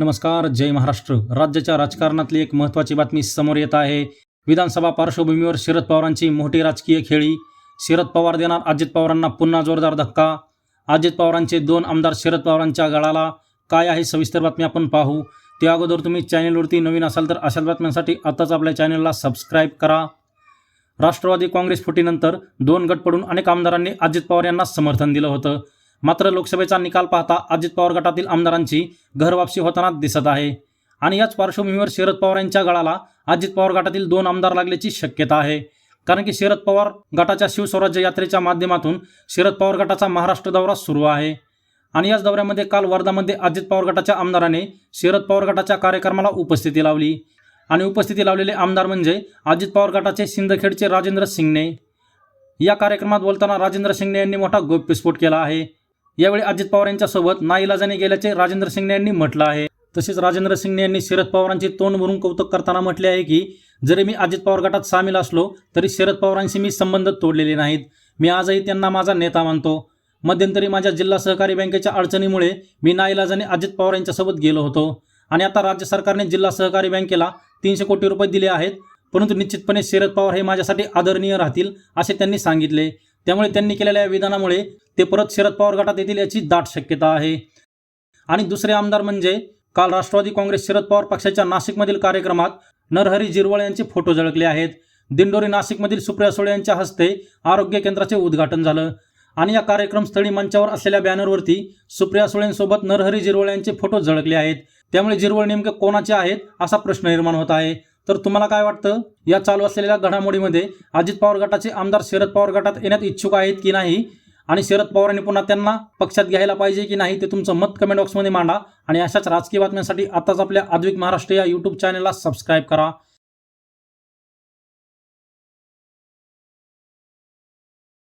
नमस्कार जय महाराष्ट्र. राज्याच्या राजकारणातली एक महत्त्वाची बातमी समोर येत आहे. विधानसभा पार्श्वभूमीवर शरद पवारांची मोठी राजकीय खेळी. शरद पवार देणार अजित पवारांना पुन्हा जोरदार धक्का. अजित पवारांचे दोन आमदार शरद पवारांच्या गळाला काय आहे सविस्तर बातमी आपण पाहू. त्या अगोदर तुम्ही चॅनेलवरती नवीन असाल तर अशाच बातम्यांसाठी आताच आपल्या चॅनेलला सबस्क्राईब करा. राष्ट्रवादी काँग्रेस फुटीनंतर दोन गट पडून अनेक आमदारांनी अजित पवार यांना समर्थन दिलं होतं. मात्र लोकसभेचा निकाल पाहता अजित पवार गटातील आमदारांची घरवापसी होताना दिसत आहे. आणि याच पार्श्वभूमीवर शरद पवार यांच्या गळाला अजित पवार गटातील दोन आमदार लागल्याची शक्यता आहे. कारण की शरद पवार गटाच्या शिवस्वराज्य यात्रेच्या माध्यमातून शरद पवार गटाचा महाराष्ट्र दौरा सुरू आहे. आणि याच दौऱ्यामध्ये काल वर्धामध्ये अजित पवार गटाच्या आमदाराने शरद पवार गटाच्या कार्यक्रमाला उपस्थिती लावली. आणि उपस्थिती लावलेले आमदार म्हणजे अजित पवार गटाचे सिंदखेडचे राजेंद्र सिंगणे या कार्यक्रमात बोलताना राजेंद्र सिंगने यांनी मोठा गौप्यस्फोट केला आहे. यावेळी अजित पवार यांच्यासोबत नाईलाजाने गेल्याचे राजेंद्र शिंगणे यांनी म्हटलं आहे. तसेच राजेंद्र शिंगणे यांनी शरद पवारांचे तोंड भरून कौतुक करताना म्हटले आहे की जरी मी अजित पवार गटात सामील असलो तरी शरद पवारांशी मी संबंध तोडलेले नाहीत. मी आजही त्यांना माझा नेता मानतो. मध्यंतरी माझ्या जिल्हा सहकारी बँकेच्या अडचणीमुळे मी नाईलाजाने अजित पवार यांच्यासोबत गेलो होतो. आणि आता राज्य सरकारने जिल्हा सहकारी बँकेला तीनशे कोटी रुपये दिले आहेत. परंतु निश्चितपणे शरद पवार हे माझ्यासाठी आदरणीय राहतील असे त्यांनी सांगितले. त्यामुळे त्यांनी केलेल्या या विधानामुळे ते परत शरद पवार गटात येतील याची दाट शक्यता आहे. आणि दुसरे आमदार म्हणजे काल राष्ट्रवादी काँग्रेस शरद पवार पक्षाच्या नाशिकमधील कार्यक्रमात नरहरी जिरवळ यांचे फोटो झळकले आहेत. दिंडोरी नाशिकमधील सुप्रिया सुळे यांच्या हस्ते आरोग्य केंद्राचे उद्घाटन झालं. आणि या कार्यक्रमस्थळी मंचावर असलेल्या बॅनरवरती सुप्रिया सुळेंसोबत नरहरी जिरवळ यांचे फोटो झळकले आहेत. त्यामुळे जिरवळ नेमके कोणाचे आहेत असा प्रश्न निर्माण होत आहे. तर तुम्हाला काय वाटतं? या चालू असलेल्या घडामोडीमध्ये अजित पवार गटाचे आमदार शरद पवार गटात येण्यात इच्छुक आहेत की नाही? आणि शरद पवारांनी पुन्हा त्यांना पक्षात घ्यायला पाहिजे की नाही ते तुमचं मत कमेंट बॉक्समध्ये मांडा. आणि अशाच राजकीय बातम्यांसाठी आताच आपल्या आद्विक महाराष्ट्र या यूट्यूब चॅनलला सबस्क्राईब करा.